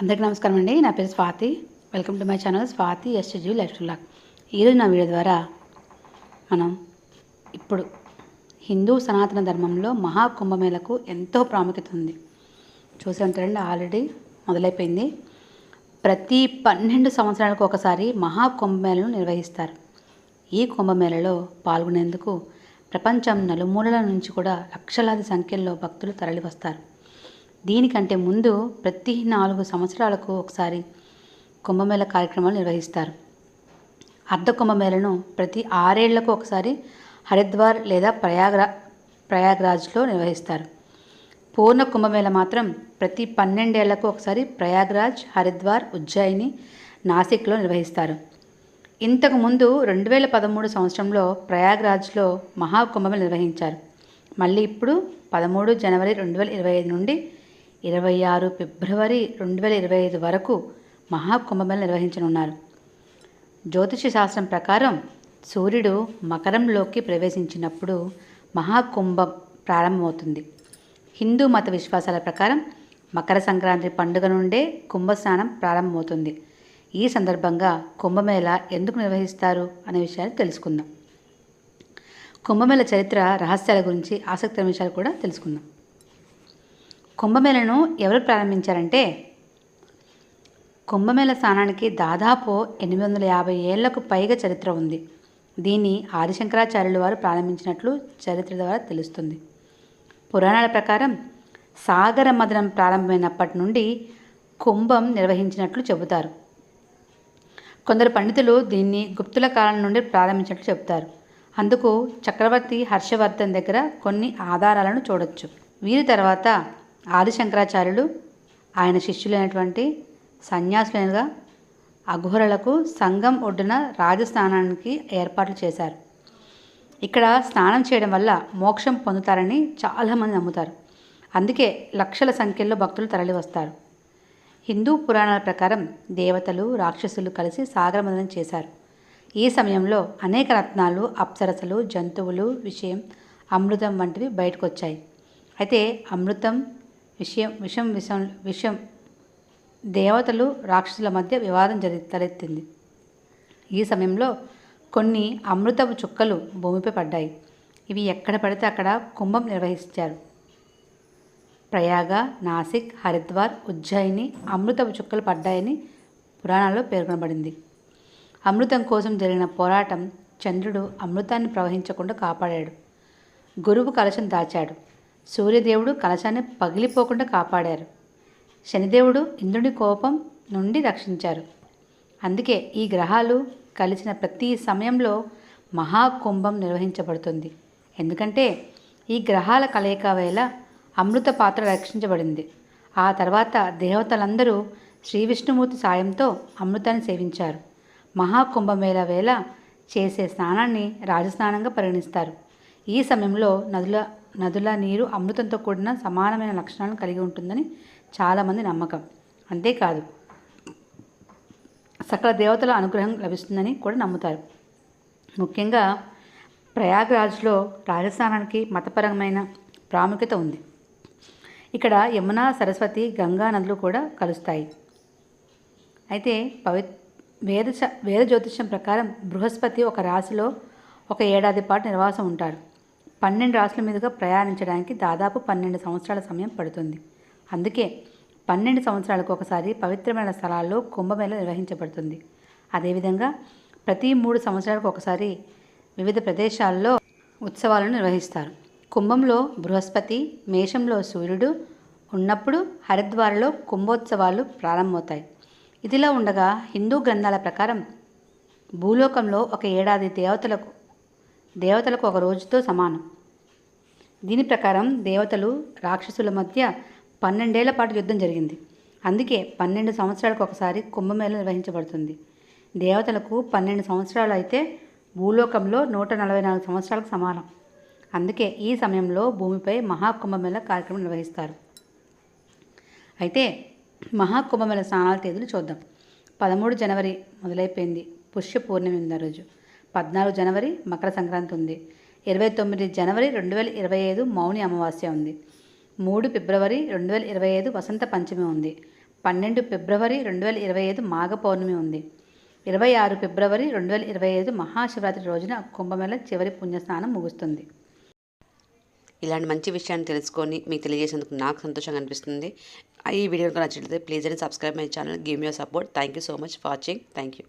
అందరికీ నమస్కారం అండి. నా పేరు Swathi. Welcome to my channel Swathi STG lifestyle ఈరోజు నా వీడియో ద్వారా మనం ఇప్పుడు హిందూ సనాతన ధర్మంలో మహాకుంభమేళకు ఎంతో ప్రాముఖ్యత ఉంది. చూసే ఉంటారండి ఆల్రెడీ మొదలైపోయింది. ప్రతి పన్నెండు సంవత్సరాలకు ఒకసారి మహాకుంభమేళను నిర్వహిస్తారు. ఈ కుంభమేళలో పాల్గొనేందుకు ప్రపంచం నలుమూలల నుంచి కూడా లక్షలాది సంఖ్యలో భక్తులు తరలివస్తారు. దీనికంటే ముందు ప్రతి నాలుగు సంవత్సరాలకు ఒకసారి కుంభమేళ కార్యక్రమాలు నిర్వహిస్తారు. అర్ధ కుంభమేళను ప్రతి ఆరేళ్ళకు ఒకసారి హరిద్వార్ లేదా ప్రయాగ్రా ప్రయాగ్రాజ్లో నిర్వహిస్తారు. పూర్ణ కుంభమేళ మాత్రం ప్రతి పన్నెండేళ్ళకు ఒకసారి ప్రయాగ్రాజ్ హరిద్వార్ ఉజ్జయిని నాసిక్లో నిర్వహిస్తారు. ఇంతకుముందు రెండు వేల పదమూడు సంవత్సరంలో ప్రయాగ్రాజ్లో మహాకుంభమేళ నిర్వహించారు. మళ్ళీ ఇప్పుడు పదమూడు జనవరి రెండు వేల ఇరవై ఐదు నుండి ఇరవై ఆరు ఫిబ్రవరి రెండు వేల ఇరవై ఐదు వరకు మహాకుంభమేళ నిర్వహించనున్నారు. జ్యోతిష శాస్త్రం ప్రకారం సూర్యుడు మకరంలోకి ప్రవేశించినప్పుడు మహాకుంభం ప్రారంభమవుతుంది. హిందూ మత విశ్వాసాల ప్రకారం మకర సంక్రాంతి పండుగ నుండే కుంభస్నానం ప్రారంభమవుతుంది. ఈ సందర్భంగా కుంభమేళ ఎందుకు నిర్వహిస్తారు అనే విషయాలు తెలుసుకుందాం. కుంభమేళ చరిత్ర రహస్యాల గురించి ఆసక్తికర విషయాలు కూడా తెలుసుకుందాం. కుంభమేళను ఎవరు ప్రారంభించారంటే? కుంభమేళ స్థానానికి దాదాపు ఎనిమిది వందల యాభై ఏళ్ళకు పైగా చరిత్ర ఉంది. దీన్ని ఆదిశంకరాచార్యుల వారు ప్రారంభించినట్లు చరిత్ర ద్వారా తెలుస్తుంది. పురాణాల ప్రకారం సాగర మదనం ప్రారంభమైనప్పటి నుండి కుంభం నిర్వహించినట్లు చెబుతారు. కొందరు పండితులు దీన్ని గుప్తుల కాలం నుండి ప్రారంభించినట్లు చెబుతారు. అందుకు చక్రవర్తి హర్షవర్ధన్ దగ్గర కొన్ని ఆధారాలను చూడొచ్చు. వీరి తర్వాత ఆదిశంకరాచార్యులు ఆయన శిష్యులైనటువంటి సన్యాసులైనగా అఘోరలకు సంఘం ఒడ్డున రాజస్థానానికి ఏర్పాట్లు చేశారు. ఇక్కడ స్నానం చేయడం వల్ల మోక్షం పొందుతారని చాలామంది నమ్ముతారు. అందుకే లక్షల సంఖ్యలో భక్తులు తరలి వస్తారు హిందూ పురాణాల ప్రకారం దేవతలు రాక్షసులు కలిసి సాగరమదనం చేశారు. ఈ సమయంలో అనేక రత్నాలు అప్సరసలు జంతువులు విషయం అమృతం వంటివి బయటకు వచ్చాయి అయితే అమృతం విషయం విషం విషం విషం దేవతలు రాక్షసుల మధ్య వివాదం జరి తలెత్తింది. ఈ సమయంలో కొన్ని అమృతపు చుక్కలు భూమిపై పడ్డాయి. ఇవి ఎక్కడ పడితే అక్కడ కుంభం నిర్వహించారు. ప్రయాగ నాసిక్ హరిద్వార్ ఉజ్జయిని అమృతపు చుక్కలు పడ్డాయని పురాణాల్లో పేర్కొనబడింది. అమృతం కోసం జరిగిన పోరాటం చంద్రుడు అమృతాన్ని ప్రవహించకుండా కాపాడాడు. గురువు కలశం దాచాడు. సూర్యదేవుడు కలశాన్ని పగిలిపోకుండా కాపాడారు. శనిదేవుడు ఇంద్రుని కోపం నుండి రక్షించారు. అందుకే ఈ గ్రహాలు కలిసిన ప్రతి సమయంలో మహాకుంభం నిర్వహించబడుతుంది. ఎందుకంటే ఈ గ్రహాల కలయిక వేళ అమృత పాత్ర రక్షించబడింది. ఆ తర్వాత దేవతలందరూ శ్రీ విష్ణుమూర్తి సాయంతో అమృతాన్ని సేవించారు. మహాకుంభమేళ వేళ చేసే స్నానాన్ని రాజస్నానంగా పరిగణిస్తారు. ఈ సమయంలో నదుల నదుల నీరు అమృతంతో కూడిన సమానమైన లక్షణాలను కలిగి ఉంటుందని చాలామంది నమ్మకం. అంతేకాదు సకల దేవతల అనుగ్రహం లభిస్తుందని కూడా నమ్ముతారు. ముఖ్యంగా ప్రయాగ్రాజ్లో రాజస్థానానికి మతపరమైన ప్రాముఖ్యత ఉంది. ఇక్కడ యమున సరస్వతి గంగా నదులు కూడా కలుస్తాయి. అయితే పవి వేద వేద జ్యోతిష్యం ప్రకారం బృహస్పతి ఒక రాశిలో ఒక ఏడాది పాటు నివాసం ఉంటారు. పన్నెండు రాశుల మీదుగా ప్రయాణించడానికి దాదాపు పన్నెండు సంవత్సరాల సమయం పడుతుంది. అందుకే పన్నెండు సంవత్సరాలకు ఒకసారి పవిత్రమైన స్థలాల్లో కుంభమేళ నిర్వహించబడుతుంది. అదేవిధంగా ప్రతి మూడు సంవత్సరాలకు ఒకసారి వివిధ ప్రదేశాల్లో ఉత్సవాలను నిర్వహిస్తారు. కుంభంలో బృహస్పతి మేషంలో సూర్యుడు ఉన్నప్పుడు హరిద్వార్లో కుంభోత్సవాలు ప్రారంభమవుతాయి. ఇదిలా ఉండగా హిందూ గ్రంథాల ప్రకారం భూలోకంలో ఒక ఏడాది దేవతలకు దేవతలకు ఒక రోజుతో సమానం. దీని ప్రకారం దేవతలు రాక్షసుల మధ్య పన్నెండేళ్ళ పాటు యుద్ధం జరిగింది. అందుకే పన్నెండు సంవత్సరాలకు ఒకసారి కుంభమేళ నిర్వహించబడుతుంది. దేవతలకు పన్నెండు సంవత్సరాలు అయితే భూలోకంలో నూట నలభై నాలుగు సంవత్సరాలకు సమానం. అందుకే ఈ సమయంలో భూమిపై మహాకుంభమేళ కార్యక్రమం నిర్వహిస్తారు. అయితే మహాకుంభమేళ స్నానాల తేదీలు చూద్దాం. పదమూడు జనవరి మొదలైపోయింది. పుష్య పూర్ణిమ ఉంది ఆ రోజు. పద్నాలుగు జనవరి మకర సంక్రాంతి ఉంది. ఇరవై తొమ్మిది జనవరి రెండు వేల ఇరవై ఐదు మౌని అమావాస్య ఉంది. మూడు ఫిబ్రవరి రెండు వేల ఇరవై ఐదు వసంత పంచమి ఉంది. పన్నెండు ఫిబ్రవరి రెండు వేల ఇరవై ఐదు మాఘ పౌర్ణమి ఉంది. ఇరవై ఆరు ఫిబ్రవరి రెండు వేల ఇరవై ఐదు మహాశివరాత్రి రోజున కుంభమేళ చివరి పుణ్యస్నానం ముగుస్తుంది. ఇలాంటి మంచి విషయాన్ని తెలుసుకొని మీకు తెలియజేసేందుకు నాకు సంతోషంగా అనిపిస్తుంది. ఈ వీడియో కనుక నచ్చినట్లయితే please and subscribe my channel. Give your support. Thank you so much watching thank you